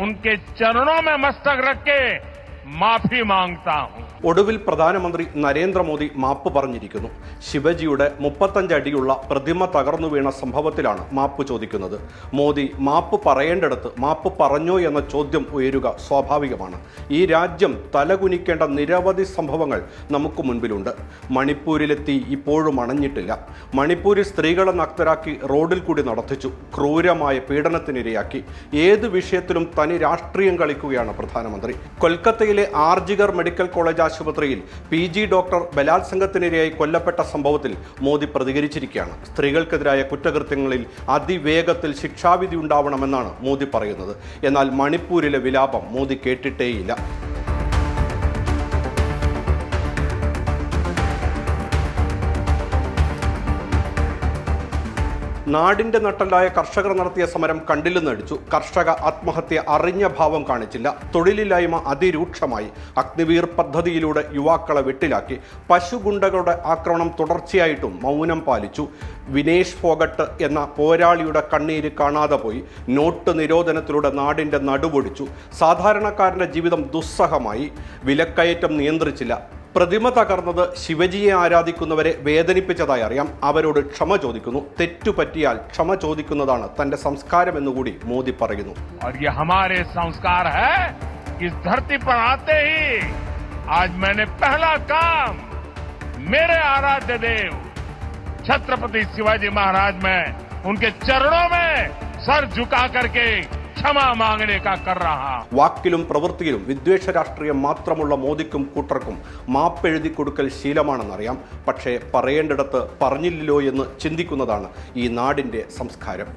उनके चरणों में मस्तक रख के माफ़ी माँगता हूँ। ഒടുവിൽ പ്രധാനമന്ത്രി നരേന്ദ്രമോദി മാപ്പ് പറഞ്ഞിരിക്കുന്നു. ശിവജിയുടെ മുപ്പത്തഞ്ചടിയുള്ള പ്രതിമ തകർന്നു വീണ സംഭവത്തിലാണ് മാപ്പ് ചോദിക്കുന്നത്. മോദി മാപ്പ് പറയേണ്ടടുത്ത് മാപ്പ് പറഞ്ഞോ എന്ന ചോദ്യം ഉയരുക സ്വാഭാവികമാണ്. ഈ രാജ്യം തലകുനിക്കേണ്ട നിരവധി സംഭവങ്ങൾ നമുക്ക് മുൻപിലുണ്ട്. മണിപ്പൂരിലെത്തി ഇപ്പോഴും അണഞ്ഞിട്ടില്ല. മണിപ്പൂരിൽ സ്ത്രീകളെ നഗ്നരാക്കി റോഡിൽ കൂടി നടത്തിച്ചു. ക്രൂരമായ പീഡനത്തിനിരയാക്കി. ഏത് വിഷയത്തിലും തനി രാഷ്ട്രീയം കളിക്കുകയാണ് പ്രധാനമന്ത്രി. കൊൽക്കത്തയിലെ ആർജിഗർ മെഡിക്കൽ കോളേജ് ആശുപത്രിയിൽ പി ജി ഡോക്ടർ ബലാത്സംഗത്തിനിരയായി കൊല്ലപ്പെട്ട സംഭവത്തിൽ മോദി പ്രതികരിച്ചിരിക്കുകയാണ്. സ്ത്രീകൾക്കെതിരായ കുറ്റകൃത്യങ്ങളിൽ അതിവേഗത്തിൽ ശിക്ഷാവിധി ഉണ്ടാവണമെന്നാണ് മോദി പറയുന്നത്. എന്നാൽ മണിപ്പൂരിലെ വിലാപം മോദി കേട്ടിട്ടേയില്ല. നാടിന്റെ നട്ടല്ലായ കർഷകർ നടത്തിയ സമരം കണ്ടില്ലെന്നടിച്ചു കർഷക ആത്മഹത്യ അറിഞ്ഞ ഭാവം കാണിച്ചില്ല. തൊഴിലില്ലായ്മ അതിരൂക്ഷമായി. അഗ്നിവീർ പദ്ധതിയിലൂടെ യുവാക്കളെ വെട്ടിലാക്കി. പശുഗുണ്ടകളുടെ ആക്രമണം തുടർച്ചയായിട്ടും മൗനം പാലിച്ചു. വിനേഷ് ഫോഗട്ട് എന്ന പോരാളിയുടെ കണ്ണീര് കാണാതെ പോയി. നോട്ട് നിരോധനത്തിലൂടെ നാടിന്റെ നടുപൊടിച്ചു സാധാരണക്കാരന്റെ ജീവിതം ദുസ്സഹമായി. വിലക്കയറ്റം നിയന്ത്രിച്ചില്ല. പ്രതിമ തകർന്നത് ശിവജിയെ ആരാധിക്കുന്നവരെ വേദനിപ്പിച്ചതായി അറിയാം അവരോട് ക്ഷമ ചോദിക്കുന്നു തെറ്റുപറ്റിയാൽ ക്ഷമ ചോദിക്കുന്നതാണ് തന്റെ സംസ്കാരം എന്നുകൂടി മോദി പറയുന്നു और ये हमारे संस्कार है कि इस धरती पर आते ही आज मैंने पहला काम मेरे आराध्य देव छत्रपति शिवाजी महाराज में उनके चरणों में सर झुका करके क्षमा मांगने का कर रहा हूं വാക്കിലും പ്രവൃത്തിയിലും വിദ്വേഷ രാഷ്ട്രീയം മാത്രമുള്ള മോദിക്കും കൂട്ടർക്കും മാപ്പെഴുതി കൊടുക്കൽ ശീലമാണെന്നറിയാം പക്ഷേ പറയേണ്ടിടത്ത് പറഞ്ഞില്ലല്ലോ എന്ന് ചിന്തിക്കുന്നതാണ് ഈ നാടിൻ്റെ സംസ്കാരം